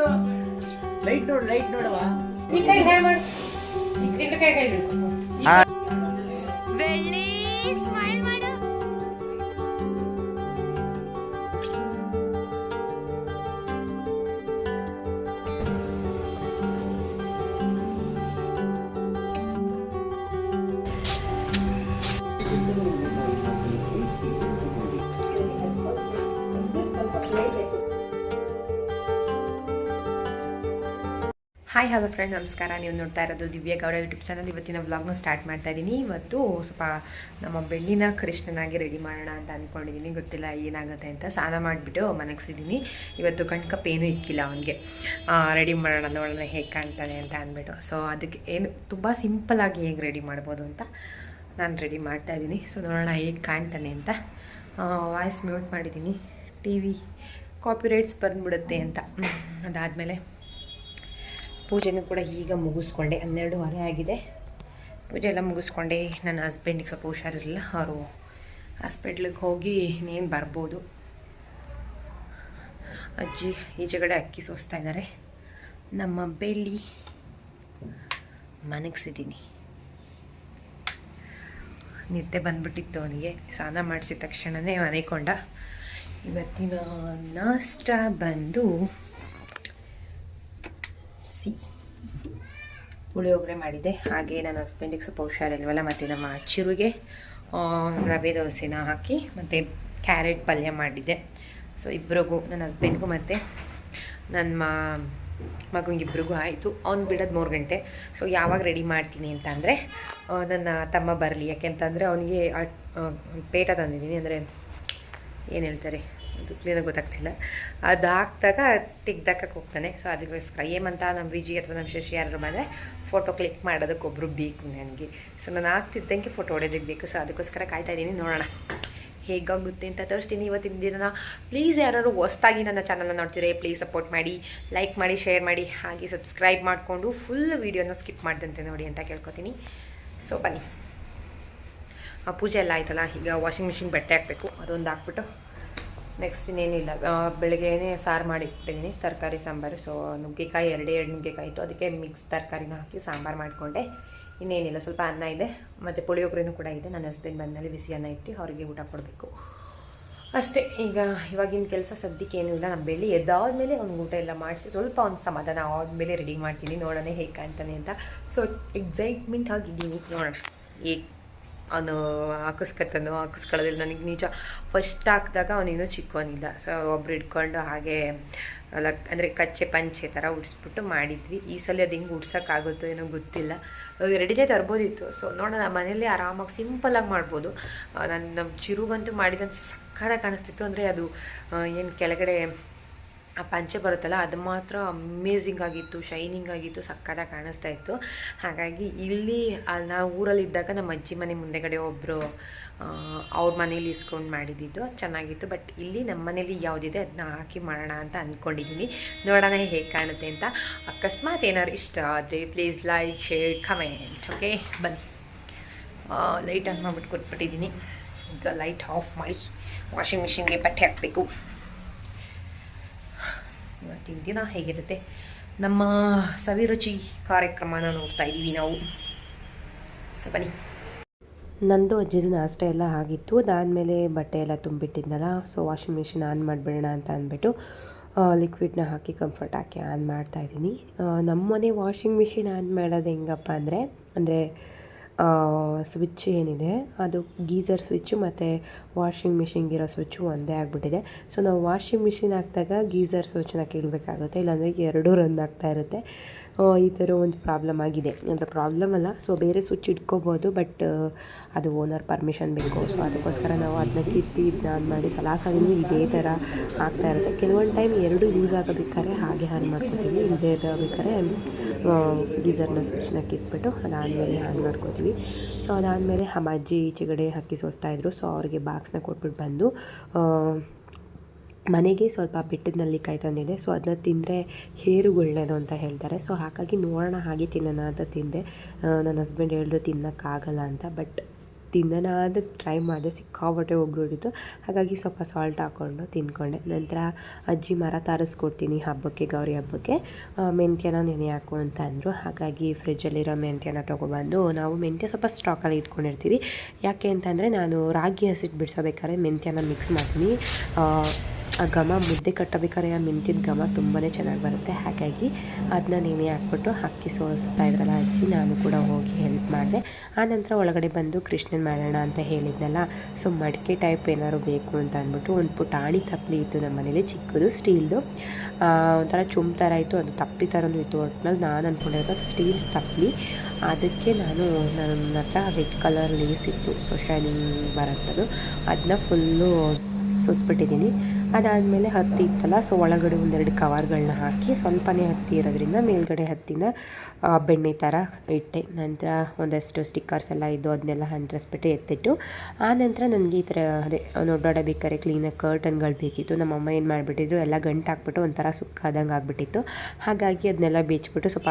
ನೋಡು. ಲೈಟ್ ನೋಡು ಲೈಟ್ ನೋಡುವ. ಈ ಕೈ ಹ್ಯಾ ಮಾಡು. ಈ ಕೈ ಕೈ ಹಿಡ್ಕೊ. ಹಾಯ್ ಹಲೋ ಫ್ರೆಂಡ್ ನಮಸ್ಕಾರ. ನೀವು ನೋಡ್ತಾ ಇರೋದು ದಿವ್ಯ ಗೌಡ ಯೂಟ್ಯೂಬ್ ಚಾನಲ್ ಇವತ್ತಿನ ವ್ಲಾಗ್ನ ಸ್ಟಾರ್ಟ್ ಮಾಡ್ತಾ ಇದ್ದೀನಿ. ಇವತ್ತು ಸ್ವಲ್ಪ ನಮ್ಮ ಬೆಳ್ಳಿನ ಕೃಷ್ಣನಾಗಿ ರೆಡಿ ಮಾಡೋಣ ಅಂತ ಅಂದ್ಕೊಂಡಿದ್ದೀನಿ ಗೊತ್ತಿಲ್ಲ, ಏನಾಗುತ್ತೆ ಅಂತ ಸ್ನಾನ ಮಾಡಿಬಿಟ್ಟು ಮನಗಿಸಿದ್ದೀನಿ ಇವತ್ತು ಕಣ್ಕಪ್ ಏನೂ ಇಕ್ಕಿಲ್ಲ ಅವನಿಗೆ. ರೆಡಿ ಮಾಡೋಣ, ನೋಡೋಣ ಹೇಗೆ ಕಾಣ್ತಾನೆ ಅಂತ ಅಂದ್ಬಿಟ್ಟು. ಸೊ ಅದಕ್ಕೆ ಏನು ತುಂಬ ಸಿಂಪಲ್ಲಾಗಿ ಹೇಗೆ ರೆಡಿ ಮಾಡ್ಬೋದು ಅಂತ ನಾನು ರೆಡಿ ಮಾಡ್ತಾ ಇದ್ದೀನಿ. ಸೊ ನೋಡೋಣ ಹೇಗೆ ಕಾಣ್ತಾನೆ ಅಂತ. ವಾಯ್ಸ್ ಮ್ಯೂಟ್ ಮಾಡಿದ್ದೀನಿ ಟಿ ವಿ ಕಾಪಿರೈಟ್ಸ್ ಬಂದ್ಬಿಡುತ್ತೆ ಅಂತ. ಅದಾದಮೇಲೆ ಪೂಜೆನೂ ಕೂಡ ಈಗ ಮುಗಿಸ್ಕೊಂಡೆ. ಹನ್ನೆರಡೂವರೆ ಆಗಿದೆ. ಪೂಜೆ ಎಲ್ಲ ಮುಗಿಸ್ಕೊಂಡೆ. ನನ್ನ ಹಸ್ಬೆಂಡಿಗೆ ಸ್ವಲ್ಪ ಹುಷಾರಿರಲಿಲ್ಲ. ಅವರು ಹಾಸ್ಪಿಟ್ಲಿಗೆ ಹೋಗಿ ಇನ್ನೇನು ಬರ್ಬೋದು. ಅಜ್ಜಿ ಈಚೆಗಡೆ ಅಕ್ಕಿ ಸೋಸ್ತಾ ಇದ್ದಾರೆ. ನಮ್ಮ ಬೆಳ್ಳಿ ಮನಗಿಸಿದ್ದೀನಿ. ನಿದ್ದೆ ಬಂದ್ಬಿಟ್ಟಿತ್ತು ಅವನಿಗೆ. ಸ್ನಾನ ಮಾಡಿಸಿದ ತಕ್ಷಣವೇ ಮನೆಕೊಂಡ ಇವತ್ತಿನ ನಾಷ್ಟ ಬಂದು ಸಿ. ಪುಳಿಯೋಗರೆ ಮಾಡಿದ್ದೆ ಹಾಗೆ ನನ್ನ ಹಸ್ಬೆಂಡಿಗೆ ಸ್ವಲ್ಪ ಹುಷಾರಿಲ್ವಲ್ಲ, ಮತ್ತು ನಮ್ಮ ಚಿರುಗೆ ರವೆ ದೋಸೆನ ಹಾಕಿ, ಮತ್ತು ಕ್ಯಾರೆಟ್ ಪಲ್ಯ ಮಾಡಿದ್ದೆ ಸೊ ಇಬ್ಬರಿಗೂ ನನ್ನ ಹಸ್ಬೆಂಡ್ಗೂ ಮತ್ತು ನನ್ನ ಮ ಮಗನಿಗಿಬ್ರಿಗೂ ಆಯಿತು. ಅವ್ನು ಬಿಡೋದು ಮೂರು ಗಂಟೆ. ಸೊ ಯಾವಾಗ ರೆಡಿ ಮಾಡ್ತೀನಿ ಅಂತ ಅಂದರೆ ನನ್ನ ತಮ್ಮ ಬರಲಿ. ಯಾಕೆಂತಂದರೆ ಅವನಿಗೆ ಪೇಟ ತಂದಿದ್ದೀನಿ. ಅಂದರೆ, ಏನು ಹೇಳ್ತಾರೆ? ಅದು ಕ್ಲೀನಾಗಿ ಗೊತ್ತಾಗ್ತಿಲ್ಲ. ಅದು ಹಾಕಿದಾಗ ತೆಗ್ದಾಕಕ್ಕೆ ಹೋಗ್ತಾನೆ. ಸೊ ಅದಕ್ಕೋಸ್ಕರ ಏಮಂತ ನಮ್ಮ ವಿಜಿ ಅಥವಾ ನಮ್ಮ ಶಶಿ ಯಾರು ಬಂದರೆ ಫೋಟೋ ಕ್ಲಿಕ್ ಮಾಡೋದಕ್ಕೆ ಒಬ್ಬರು ಬೇಕು ನನಗೆ. ಸೊ ನಾನು ಹಾಕ್ತಿದ್ದಂಗೆ ಫೋಟೋ ಹೊಡೆಯೋದಕ್ಕೆ ಬೇಕು. ಸೊ ಅದಕ್ಕೋಸ್ಕರ ಕಾಯ್ತಾ ಇದ್ದೀನಿ. ನೋಡೋಣ. ಹೇಗಾಗುತ್ತೆ ಅಂತ ತೋರಿಸ್ತೀನಿ ಇವತ್ತಿನ ದಿನ ಪ್ಲೀಸ್ ಯಾರು ಹೊಸ್ದಾಗಿ ನನ್ನ ಚಾನಲ್ನ ನೋಡ್ತೀರಾ ಪ್ಲೀಸ್ ಸಪೋರ್ಟ್ ಮಾಡಿ ಲೈಕ್ ಮಾಡಿ ಶೇರ್ ಮಾಡಿ, ಹಾಗೆ ಸಬ್ಸ್ಕ್ರೈಬ್ ಮಾಡಿಕೊಂಡು ಫುಲ್ ವೀಡಿಯೋನ ಸ್ಕಿಪ್ ಮಾಡ್ದಂತೆ ನೋಡಿ ಅಂತ ಕೇಳ್ಕೊತೀನಿ. ಸೊ ಬನ್ನಿ. ಆ ಪೂಜೆ ಎಲ್ಲ ಆಯ್ತಲ್ಲ, ಈಗ ವಾಷಿಂಗ್ ಮಿಷಿನ್ ಬಟ್ಟೆ ಹಾಕಬೇಕು, ಅದೊಂದು ಹಾಕ್ಬಿಟ್ಟು ನೆಕ್ಸ್ಟ್ ಇನ್ನೇನಿಲ್ಲ. ಬೆಳಗ್ಗೆನೇ ಸಾರು ಮಾಡಿಟ್ಬಿಟ್ಟಿದ್ದೀನಿ ತರಕಾರಿ, ಸಾಂಬಾರು. ಸೊ ನುಗ್ಗೆಕಾಯಿ, ಎರಡೇ ಎರಡು ನುಗ್ಗೆಕಾಯಿ ಇತ್ತು. ಅದಕ್ಕೆ ಮಿಕ್ಸ್ ತರಕಾರಿನ ಹಾಕಿ ಸಾಂಬಾರು ಮಾಡಿಕೊಂಡೆ. ಇನ್ನೇನಿಲ್ಲ. ಸ್ವಲ್ಪ ಅನ್ನ ಇದೆ. ಮತ್ತು ಪುಳಿಯೋಗರೆನೂ ಕೂಡ ಇದೆ. ನನ್ನ ಹಸ್ಬೆಂಡ್ ಬಂದಮೇಲೆ ಬಿಸಿ ಅನ್ನ ಇಟ್ಟು ಅವರಿಗೆ ಊಟ ಕೊಡಬೇಕು. ಅಷ್ಟೇ. ಈಗ ಇವಾಗಿನ ಕೆಲಸ ಸದ್ಯಕ್ಕೆ ಏನೂ ಇಲ್ಲ. ನಮ್ಮ ಬೆಳ್ಳಿ ಎದ್ದಾದ್ಮೇಲೆ ಅವ್ನಿಗೆ ಊಟ ಎಲ್ಲ ಮಾಡಿಸಿ ಸ್ವಲ್ಪ ಒಂದು ಸಮಾಧಾನ ಆದಮೇಲೆ ರೆಡಿ ಮಾಡ್ತೀನಿ. ನೋಡೋಣ ಹೇಗೆ ಕಾಣ್ತಾನೆ ಅಂತ. ಸೊ ಎಕ್ಸೈಟ್ಮೆಂಟ್ ಆಗಿದ್ದೀನಿ ನೋಡೋಣ. ಹೇಗೆ ಅವನು ಹಾಕಿಸ್ಕತ್ತನು ಹಾಕಿಸ್ಕೊಳ್ಳೋದಿಲ್ಲ. ನನಗೆ ನಿಜ ಫಸ್ಟ್ ಹಾಕಿದಾಗ ಅವನಿನ್ನೂ ಚಿಕ್ಕವನಿಲ್ಲ. ಸೊ ಒಬ್ರು ಇಟ್ಕೊಂಡು ಹಾಗೆ ಲಕ್ ಅಂದರೆ ಕಚ್ಚೆ ಪಂಚೆ ಥರ ಉಡ್ಸ್ಬಿಟ್ಟು ಮಾಡಿದ್ವಿ. ಈ ಸಲ ಅದು ಹಿಂಗೆ ಉಡ್ಸೋಕ್ಕಾಗುತ್ತೋ ಏನೋ ಗೊತ್ತಿಲ್ಲ. ರೆಡಿನೇ ತರ್ಬೋದಿತ್ತು. ಸೊ ನೋಡೋಣ ಮನೇಲಿ ಆರಾಮಾಗಿ ಸಿಂಪಲಾಗಿ ಮಾಡ್ಬೋದು. ನಾನು ನಮ್ಮ ಚಿರುಗಂತೂ ಮಾಡಿದಂತ ಸಕ್ಕರ ಕಾಣಿಸ್ತಿತ್ತು. ಅಂದರೆ ಅದು ಏನು ಕೆಳಗಡೆ ಆ ಪಂಚೆ ಬರುತ್ತಲ್ಲ, ಅದು ಮಾತ್ರ ಅಮೇಝಿಂಗ್ ಆಗಿತ್ತು ಶೈನಿಂಗ್ ಆಗಿತ್ತು, ಸಕ್ಕತ್ತಾಗಿ ಕಾಣಿಸ್ತಾ ಇತ್ತು. ಹಾಗಾಗಿ ಇಲ್ಲಿ ಅಲ್ಲಿ ನಾವು ಊರಲ್ಲಿದ್ದಾಗ ನಮ್ಮ ಅಜ್ಜಿ ಮನೆ ಮುಂದೆಗಡೆ ಒಬ್ಬರು ಅವ್ರ ಮನೇಲಿ ಇಸ್ಕೊಂಡು ಮಾಡಿದ್ದಿದ್ದು ಚೆನ್ನಾಗಿತ್ತು, ಬಟ್ ಇಲ್ಲಿ ನಮ್ಮ ಮನೇಲಿ ಯಾವುದಿದೆ ಅದನ್ನ ಹಾಕಿ ಮಾಡೋಣ ಅಂತ ಅಂದ್ಕೊಂಡಿದ್ದೀನಿ ನೋಡೋಣ ಹೇಗೆ ಕಾಣುತ್ತೆ ಅಂತ. ಅಕಸ್ಮಾತ್ ಏನಾದ್ರು ಇಷ್ಟ ಆದರೆ please like share comment okay ಬನ್ನಿ. ಲೈಟ್ ಆನ್ ಮಾಡಿಬಿಟ್ಟು ಕೊಟ್ಬಿಟ್ಟಿದ್ದೀನಿ ಈಗ ಲೈಟ್ ಆಫ್ ಮಾಡಿ ವಾಷಿಂಗ್ ಮಿಷಿನ್ಗೆ ಬಟ್ಟೆ ಹಾಕಬೇಕು. ಇವತ್ತಿನ ದಿನ ಹೇಗಿರುತ್ತೆ? ನಮ್ಮ ಸವಿರುಚಿ ಕಾರ್ಯಕ್ರಮನ ನೋಡ್ತಾ ಇದ್ದೀವಿ ನಾವು. ಸೊ ಬನ್ನಿ. ನಂದು ಅಜ್ಜಿದು ನಾಷ್ಟ ಎಲ್ಲ ಆಗಿತ್ತು. ಅದಾದಮೇಲೆ ಬಟ್ಟೆ ಎಲ್ಲ ತುಂಬಿಟ್ಟಿದ್ನಲ್ಲ ಸೊ ವಾಷಿಂಗ್ ಮಿಷಿನ್ ಆನ್ ಮಾಡಿಬಿಡೋಣ ಅಂತ ಅಂದ್ಬಿಟ್ಟು ಲಿಕ್ವಿಡ್ನ ಹಾಕಿ ಕಂಫರ್ಟ್ ಹಾಕಿ ಆನ್ ಮಾಡ್ತಾಯಿದ್ದೀನಿ ನಮ್ಮ ಮನೆ ವಾಷಿಂಗ್ ಮಿಷಿನ್ ಆನ್ ಮಾಡೋದು ಹೆಂಗಪ್ಪ ಅಂದರೆ ಅಂದರೆ ಸ್ವಿಚ್ ಏನಿದೆ, ಅದು ಗೀಸರ್ ಸ್ವಿಚ್ಚು ಮತ್ತು ವಾಷಿಂಗ್ ಮಿಷಿನ್ಗಿರೋ ಸ್ವಿಚ್ಚು ಒಂದೇ ಆಗಿಬಿಟ್ಟಿದೆ. ಸೊ ನಾವು ವಾಷಿಂಗ್ ಮಿಷಿನ್ ಹಾಕಿದಾಗ ಗೀಸರ್ ಸ್ವಿಚ್ನ ಕೀಳಬೇಕಾಗುತ್ತೆ, ಇಲ್ಲಾಂದರೆ ಎರಡೂ ರನ್ ಆಗ್ತಾ ಇರುತ್ತೆ. ಈ ಥರ ಒಂದು ಪ್ರಾಬ್ಲಮ್ ಆಗಿದೆ. ಅಂದರೆ ಪ್ರಾಬ್ಲಮ್ ಅಲ್ಲ ಸೊ ಬೇರೆ ಸ್ವಿಚ್ ಇಟ್ಕೋಬೋದು ಬಟ್ ಅದು ಓನರ್ ಪರ್ಮಿಷನ್ ಬೇಕು. ಸೊ ಅದಕ್ಕೋಸ್ಕರ ನಾವು ಅದನ್ನ ಕಿತ್ತಿ ಇದನ್ನ ಮಾಡಿ ಸಲಾಸಾಗಿ ಸಲಿನೂ ಇದೇ ಥರ ಆಗ್ತಾ ಇರುತ್ತೆ. ಕೆಲವೊಂದು ಟೈಮ್ ಎರಡು ಯೂಸ್ ಆಗಬೇಕಾದ್ರೆ ಹಾಗೆ ಹಾನ್ ಮಾಡ್ಕೋತೀವಿ ಇಲ್ಲದೇ ಇರಬೇಕಾದ್ರೆ ಗೀಸರ್ನ ಸ್ವಿಚ್ನ ಕಿತ್ಬಿಟ್ಟು ಅದಾದಮೇಲೆ ಆನ್ ಮಾಡ್ಕೋತೀವಿ. ಸೊ ಅದಾದಮೇಲೆ ನಮ್ಮ ಅಜ್ಜಿ ಈಚೆಗಡೆ ಹಕ್ಕಿ ಸೋಸ್ತಾ ಇದ್ರು. ಸೊ ಅವ್ರಿಗೆ ಬಾಕ್ಸ್ನ ಕೊಟ್ಬಿಟ್ಟು ಬಂದು ಮನೆಗೆ ಸ್ವಲ್ಪ ಬೆಟ್ಟದ ನಲ್ಲಿಕಾಯಿ ತಂದಿದೆ ಸೊ ಅದನ್ನ ತಿಂದರೆ ಹೇರು ಅಂತ ಹೇಳ್ತಾರೆ. ಸೊ ಹಾಗಾಗಿ ನೋಡೋಣ ಹಾಗೆ ತಿನ್ನೋಣ ಅಂತ ತಿಂದೆ. ನನ್ನ ಹಸ್ಬೆಂಡ್ ಹೇಳಿದ್ರು ತಿನ್ನೋಕ್ಕಾಗಲ್ಲ ಅಂತ ಬಟ್ ತಿನ್ನೋಣ ಅಂತ ಟ್ರೈ ಮಾಡಿದೆ ಸಿಕ್ಕಾಬಟ್ಟೆ ಒಗ್ಗೂಡಿತು ಹಾಗಾಗಿ ಸ್ವಲ್ಪ ಸಾಲ್ಟ್ ಹಾಕ್ಕೊಂಡು ತಿಂದ್ಕೊಂಡೆ. ನಂತರ ಅಜ್ಜಿ ಮರ ತರಿಸ್ಕೊಡ್ತೀನಿ ಹಬ್ಬಕ್ಕೆ, ಗೌರಿ ಹಬ್ಬಕ್ಕೆ. ಮೆಂತ್ಯನ ನೆನೆ ಹಾಕು ಅಂತ ಅಂದರು. ಹಾಗಾಗಿ ಫ್ರಿಜ್ಜಲ್ಲಿರೋ ಮೆಂತ್ಯನ ತೊಗೊಬಂದು ನಾವು ಮೆಂತ್ಯ ಸ್ವಲ್ಪ ಸ್ಟಾಕಲ್ಲಿ ಇಟ್ಕೊಂಡಿರ್ತೀವಿ. ಯಾಕೆ ಅಂತಂದರೆ ನಾನು ರಾಗಿ ಹಸಿಟ್ಟು ಬಿಡಿಸೋಬೇಕಾದ್ರೆ ಮೆಂತ್ಯನ ಮಿಕ್ಸ್ ಮಾಡ್ತೀನಿ. ಆ, ಘಮ ಮುದ್ದೆ ಕಟ್ಟಬೇಕಾದ್ರೆ ಆ ಮಿಂತಿದ ಘಮ ತುಂಬಾ ಚೆನ್ನಾಗಿ ಬರುತ್ತೆ. ಹಾಗಾಗಿ ಅದನ್ನ ನೀನೇ ಹಾಕ್ಬಿಟ್ಟು ಅಕ್ಕಿ ಸೋಸ್ತಾ ಇದ್ರಲ್ಲ ಅಜ್ಜಿ ನಾನು ಕೂಡ ಹೋಗಿ ಹೆಲ್ಪ್ ಮಾಡಿದೆ. ಆನಂತರ ಒಳಗಡೆ ಬಂದು ಕೃಷ್ಣನ್ ಮಾಡೋಣ ಅಂತ ಹೇಳಿದ್ನಲ್ಲ ಸೊ ಮಡಿಕೆ ಟೈಪ್ ಏನಾದ್ರು ಬೇಕು ಅಂತ ಅಂದ್ಬಿಟ್ಟು ಒಂದು ಪುಟಾಣಿ ತಪ್ಪಲಿ ಇತ್ತು ನಮ್ಮ ಮನೇಲಿ ಚಿಕ್ಕದು ಸ್ಟೀಲ್ದು. ಒಂಥರ ಚುಮ್ ಥರ ಇತ್ತು ಅದು ತಪ್ಪಲಿ ಥರನೂ ಇತ್ತು ಒಟ್ನಲ್ಲಿ ನಾನು ಅಂದ್ಕೊಂಡಿರೋದು ಸ್ಟೀಲ್ ತಪ್ಪಲಿ ಅದಕ್ಕೆ ನಾನು ನನ್ನ ಹತ್ರ ರೆಡ್ ಕಲರ್ ಲೇಸ್ ಇತ್ತು ಸೊ ಶೈನಿಂಗ್ ಬರುತ್ತದು. ಅದನ್ನ ಫುಲ್ಲು ಸುತ್ಬಿಟ್ಟಿದ್ದೀನಿ. ಅದಾದಮೇಲೆ ಹತ್ತಿ ಇತ್ತಲ್ಲ ಸೊ ಒಳಗಡೆ ಒಂದೆರಡು ಕವರ್ಗಳನ್ನ ಹಾಕಿ ಸ್ವಲ್ಪನೇ ಹತ್ತಿ ಇರೋದ್ರಿಂದ ಮೇಲ್ಗಡೆ ಹತ್ತಿನ ಬೆಣ್ಣೆ ಥರ ಇಟ್ಟೆ. ನಂತರ ಒಂದಷ್ಟು ಸ್ಟಿಕ್ಕರ್ಸ್ ಎಲ್ಲ ಇದ್ದು ಅದನ್ನೆಲ್ಲ ಅಂಟಿಸ್ಬಿಟ್ಟು ಎತ್ತಿಟ್ಟು, ಆ ನಂತರ ನನಗೆ ಈ ಥರ ಅದೇ ನೋಡಾಡಬೇಕಾದ್ರೆ ಕ್ಲೀನಾಗಿ ಕರ್ಟನ್ಗಳು ಬೇಕಿತ್ತು. ನಮ್ಮಮ್ಮ ಏನು ಮಾಡಿಬಿಟ್ಟಿದ್ರು ಎಲ್ಲ ಗಂಟು ಹಾಕ್ಬಿಟ್ಟು ಒಂಥರ ಸುಕ್ಕಾದಂಗೆ ಆಗಿಬಿಟ್ಟಿತ್ತು ಹಾಗಾಗಿ ಅದನ್ನೆಲ್ಲ ಬೇಚ್ಬಿಟ್ಟು ಸ್ವಲ್ಪ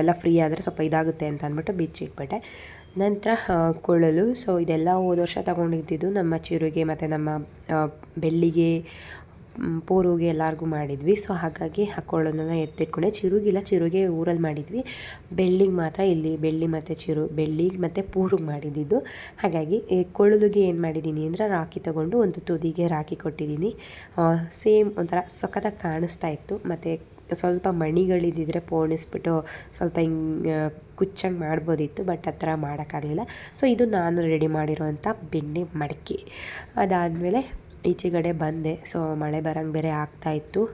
ಎಲ್ಲ ಫ್ರೀ ಆದರೆ ಸ್ವಲ್ಪ ಇದಾಗುತ್ತೆ ಅಂತ ಅಂದ್ಬಿಟ್ಟು ಬಿಚ್ಚಿಟ್ಬಿಟ್ಟೆ ನಂತರ ಕೊಳ್ಳಲು. ಸೊ ಇದೆಲ್ಲ ಹೋದ ವರ್ಷ ತಗೊಂಡಿದ್ದಿದ್ದು ನಮ್ಮ ಚಿರುಗೆ ಮತ್ತು ನಮ್ಮ ಬೆಳ್ಳಿಗೆ ಪೋರುಗೆ ಎಲ್ಲರಿಗೂ ಮಾಡಿದ್ವಿ. ಸೊ ಹಾಗಾಗಿ ಕೊಳ್ಳೋನೆಲ್ಲ ಎತ್ತಿಟ್ಕೊಂಡೆ. ಚಿರುಗಿಲ್ಲ, ಚಿರುಗೆ ಊರಲ್ಲಿ ಮಾಡಿದ್ವಿ. ಬೆಳ್ಳಿಗೆ ಮಾತ್ರ ಇಲ್ಲಿ, ಬೆಳ್ಳಿ ಮತ್ತು ಚಿರು ಬೆಳ್ಳಿಗೆ ಮತ್ತು ಪೂರಿಗೆ ಮಾಡಿದ್ದಿದ್ದು. ಹಾಗಾಗಿ ಕೊಳ್ಳಲುಗೆ ಏನು ಮಾಡಿದ್ದೀನಿ ಅಂದರೆ ರಾಖಿ ತಗೊಂಡು ಒಂದು ತುದಿಗೆ ರಾಖಿ ಕೊಟ್ಟಿದ್ದೀನಿ. ಸೇಮ್ ಒಂಥರ ಸಖತ್ತಾಗಿ ಕಾಣಿಸ್ತಾ ಇತ್ತು. ಮತ್ತು ಸ್ವಲ್ಪ ಮಣಿಗಳಿದ್ದಿದ್ರೆ ಪೋಣಿಸ್ಬಿಟ್ಟು ಸ್ವಲ್ಪ ಹಿಂಗೆ ಕುಚ್ಚಂಗೆ ಮಾಡ್ಬೋದಿತ್ತು, ಬಟ್ ಆ ಥರ ಮಾಡೋಕ್ಕಾಗಲಿಲ್ಲ. ಸೊ, ಇದು ನಾನು ರೆಡಿ ಮಾಡಿರೋವಂಥ ಬೆಣ್ಣೆ ಮಡಕೆ. ಅದಾದಮೇಲೆ ಈಚೆಗಡೆ ಬಂದೆ. ಸೊ, ಮಳೆ ಬರಂಗೆ ಬೇರೆ ಆಗ್ತಾಯಿತ್ತು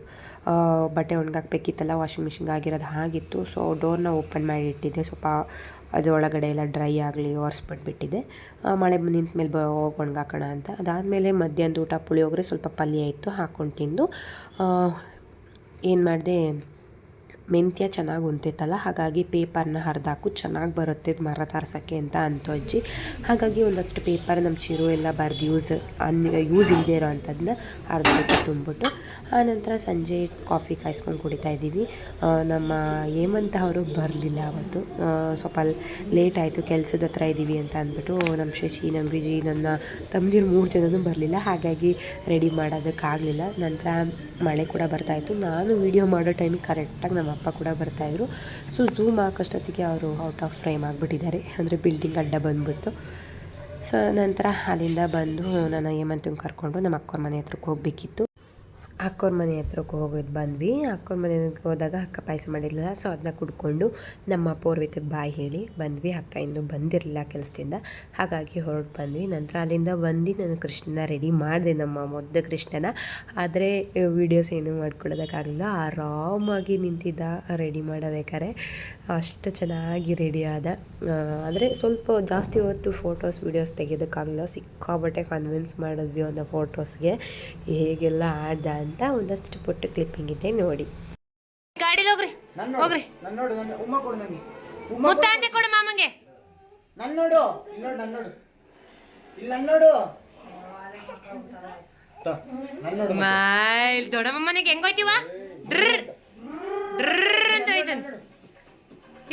ಬಟ್ಟೆ ಒಣಗಾಕ್ಬೇಕಿತ್ತಲ್ಲ, ವಾಷಿಂಗ್ ಮಿಷಿನ್ಗೆ ಆಗಿರೋದು ಹಾಗಿತ್ತು. ಸೊ, ಡೋರ್ನ ಓಪನ್ ಮಾಡಿ ಇಟ್ಟಿದ್ದೆ ಸ್ವಲ್ಪ ಅದು ಒಳಗಡೆ ಎಲ್ಲ ಡ್ರೈ ಆಗಲಿ ಒರೆಸ್ಬಿಟ್ಬಿಟ್ಟಿದ್ದೆ. ಮಳೆ ನಿಂತ ಮೇಲೆ ಬ, ಹೋಗಿ ಒಣಗಾಕೋಣ ಅಂತ. ಅದಾದಮೇಲೆ ಮಧ್ಯಾಹ್ನದ ಊಟ, ಪುಳಿಯೋಗರೆ ಸ್ವಲ್ಪ ಪಲ್ಯ ಇತ್ತು ಹಾಕ್ಕೊಂಡು ತಿಂದು ಏನು ಮಾಡಿದೆ? ಮೆಂತ್ಯ ಚೆನ್ನಾಗಿ ಉಂತೈತಲ್ಲ ಹಾಗಾಗಿ ಪೇಪರ್ನ ಹರಿದಾಕು ಚೆನ್ನಾಗಿ ಬರುತ್ತೆ ಮರ ತಾರ್ಸೋಕ್ಕೆ ಅಂತ ಅಂತು ಅಜ್ಜಿ ಹಾಗಾಗಿ ಒಂದಷ್ಟು ಪೇಪರ್ ನಮ್ಮ ಚಿರು ಎಲ್ಲ ಬರೆದು ಯೂಸ್, ಅನ್, ಯೂಸ್ ಇಲ್ಲದೆ ಇರೋ ಅಂಥದ್ದನ್ನ ಹರಿದಾಕಿ ತುಂಬಿಟ್ಟು ಆನಂತರ ಸಂಜೆ ಕಾಫಿ ಕಾಯಿಸ್ಕೊಂಡು ಕುಡಿತಾ ಇದ್ದೀವಿ. ನಮ್ಮ ಹೇಮಂತ ಅವರು ಬರಲಿಲ್ಲ ಅವತ್ತು. ಸ್ವಲ್ಪ ಲೇಟ್ ಆಯಿತು, ಕೆಲಸದ ಹತ್ರ ಇದ್ದೀವಿ ಅಂತ ಅಂದ್ಬಿಟ್ಟು ನಮ್ಮ ಶಶಿ ನಮ್ಮ ವಿಜಿ ನನ್ನ ತಮ್ಮದಿರು ಮೂರು ಜನನೂ ಬರಲಿಲ್ಲ, ಹಾಗಾಗಿ ರೆಡಿ ಮಾಡೋದಕ್ಕಾಗಲಿಲ್ಲ. ನಂತರ ಮಳೆ ಕೂಡ ಬರ್ತಾಯಿತ್ತು ನಾನು ವೀಡಿಯೋ ಮಾಡೋ ಟೈಮಿಗೆ ಕರೆಕ್ಟಾಗಿ ನಮ್ಮ ಅಪ್ಪ ಕೂಡ ಬರ್ತಾಯಿದ್ರು ಸೊ ಝೂಮ್ ಹಾಕೋಷ್ಟೊತ್ತಿಗೆ ಅವರು ಔಟ್ ಆಫ್ ಫ್ರೇಮ್ ಆಗಿಬಿಟ್ಟಿದ್ದಾರೆ. ಅಂದರೆ ಬಿಲ್ಡಿಂಗ್ ಅಡ್ಡ ಬಂದ್ಬಿಟ್ಟು ಸೊ ನಂತರ ಅಲ್ಲಿಂದ ಬಂದು ನಾನು ಹೇಮಂತಂಗೆ ಕರ್ಕೊಂಡು ನಮ್ಮ ಅಕ್ಕವ್ರ ಮನೆ ಹತ್ರಕ್ಕೆ ಹೋಗಬೇಕಿತ್ತು. ಅಕ್ಕೋರ ಮನೆ ಹತ್ರಕ್ಕೆ ಹೋಗೋದು ಬಂದ್ವಿ. ಅಕ್ಕೋರ ಮನೆ ಹೋದಾಗ ಅಕ್ಕ ಪಾಯಸ ಮಾಡಿರಲಿಲ್ಲ. ಸೊ ಅದನ್ನ ಕುಡ್ಕೊಂಡು ನಮ್ಮ ಪೂರ್ವಿತಕ್ಕೆ ಬಾಯಿ ಹೇಳಿ ಬಂದ್ವಿ. ಅಕ್ಕ ಇನ್ನೂ ಬಂದಿರಲಿಲ್ಲ ಕೆಲಸದಿಂದ. ಹಾಗಾಗಿ ಹೊರಟು ಬಂದ್ವಿ. ನಂತರ ಅಲ್ಲಿಂದ ಬಂದು ನಾನು ಕೃಷ್ಣನ ರೆಡಿ ಮಾಡಿದೆ ನಮ್ಮ ಮೊದ್ದ ಕೃಷ್ಣನ. ಆದರೆ ವೀಡಿಯೋಸ್ ಏನೂ ಮಾಡ್ಕೊಳ್ಳೋದಕ್ಕಾಗಲಿಲ್ಲ ಆರಾಮಾಗಿ ನಿಂತಿದ್ದ. ರೆಡಿ ಮಾಡಬೇಕಾದ್ರೆ ಅಷ್ಟು ಚೆನ್ನಾಗಿ ರೆಡಿ ಆದ. ಅಂದರೆ ಸ್ವಲ್ಪ ಜಾಸ್ತಿ ಹೊತ್ತು ಫೋಟೋಸ್ ವೀಡಿಯೋಸ್ ತೆಗೆಯೋದಕ್ಕಾಗಲಿಲ್ಲ. ಸಿಕ್ಕಾಬಟ್ಟೆ ಕನ್ವಿನ್ಸ್ ಮಾಡಿದ್ವಿ ಒಂದು ಫೋಟೋಸ್ಗೆ ಹೇಗೆಲ್ಲ ಆಡ್ದ ಅಂತ ಒಂದಷ್ಟು ಪುಟ್ಟ ಕ್ಲಿಪ್ಪಿಂಗ್ ಇದೆ ನೋಡಿ. ಗಾಡಿಲಿ ಹೋಗ್ರಿ. ಹೋಗ್ರಿ. ನನ್ನ ನೋಡು ನನ್ನ ಕೊಡು ನನಗೆ. ಉಮ್ಮ ಮುತ್ತ ಅಂತ ಕೊಡು ಮಾಮಂಗೆ. ನನ್ನ ನೋಡು ಇಲ್ಲಿ ನೋಡು ಇಲ್ಲಿ ಸ್ಮೈಲ್ ದೊಡ್ಡಮ್ಮನಿಗೆ ಹೆಂಗೋಯ್ತಿವ? ಡ್ರ್ ಡ್ರ್ ಅಂತ ಹೋಯ್ತಾನೆ.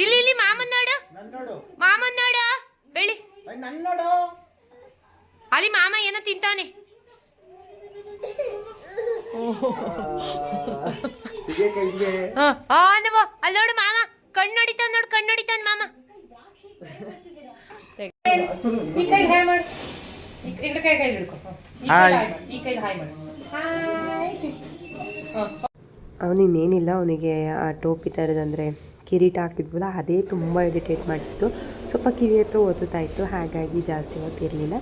ಇಲ್ಲಿ ಇಲ್ಲಿ ಮಾಮನ್ ನೋಡು. ಮಾಮನ್ ನೋಡು. ಬೆಳಿ ಅಲ್ಲಿ ಮಾಮ ಏನೋ ತಿಂತಾನೆ. ಅಲ್ಲಿ ನೋಡು ಮಾಮ ಕಣ್ಣು ಹೊಡಿತಾನ ನೋಡು ಕಣ್ಣು ಹೊಡಿತಾನ ಮಾಮ ಈ ಕೈ ಹಾಯ್ ಮಾಡು ಈ ಈ ಕೈ ಕೈ ಹಿಡ್ಕೊ ಈ ಕೈ ಹಾಯ್ ಮಾಡು ಈ ಕೈ ಹಾಯ್. ಮಾಡು ಹಾಯ್. ಅವನಿನ್ನೇನಿಲ್ಲ ಅವನಿಗೆ ಆ ಟೋಪಿ ಥರದಂದರೆ ಕಿರೀಟ ಹಾಕಿದ್ವಲ್ಲ, ಅದೇ ತುಂಬ ಇರಿಟೇಟ್ ಮಾಡ್ತಿತ್ತು. ಸ್ವಲ್ಪ ಕಿವಿ ಹತ್ರ ಒತ್ತುತ್ತಾ ಇತ್ತು, ಹಾಗಾಗಿ ಜಾಸ್ತಿ ಹೊತ್ತಿರಲಿಲ್ಲ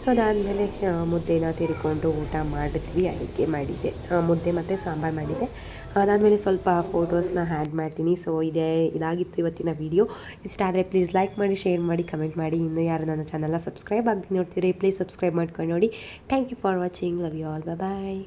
ಸೊ ಅದಾದಮೇಲೆ ಮುದ್ದೆನ ತಿರ್ಕೊಂಡು ಊಟ ಮಾಡಿದ್ವಿ, ಅಡುಗೆ ಮಾಡಿದ್ದೆ ಮುದ್ದೆ ಮತ್ತು ಸಾಂಬಾರು ಮಾಡಿದ್ದೆ ಅದಾದಮೇಲೆ ಸ್ವಲ್ಪ ಫೋಟೋಸ್ನ ಆ್ಯಡ್ ಮಾಡ್ತೀನಿ. ಸೊ ಇದೇ ಇದಾಗಿತ್ತು ಇವತ್ತಿನ ವೀಡಿಯೋ ಇಷ್ಟ ಆದರೆ ಪ್ಲೀಸ್ ಲೈಕ್ ಮಾಡಿ ಶೇರ್ ಮಾಡಿ ಕಮೆಂಟ್ ಮಾಡಿ. ಇನ್ನೂ ಯಾರು ನನ್ನ ಚಾನಲ್ನ ಸಬ್ಸ್ಕ್ರೈಬ್ ಆಗಿ ನೋಡ್ತೀರಿ ಪ್ಲೀಸ್ ಸಬ್ಸ್ಕ್ರೈಬ್ ಮಾಡ್ಕೊಂಡು ನೋಡಿ. Thank you for watching love you all bye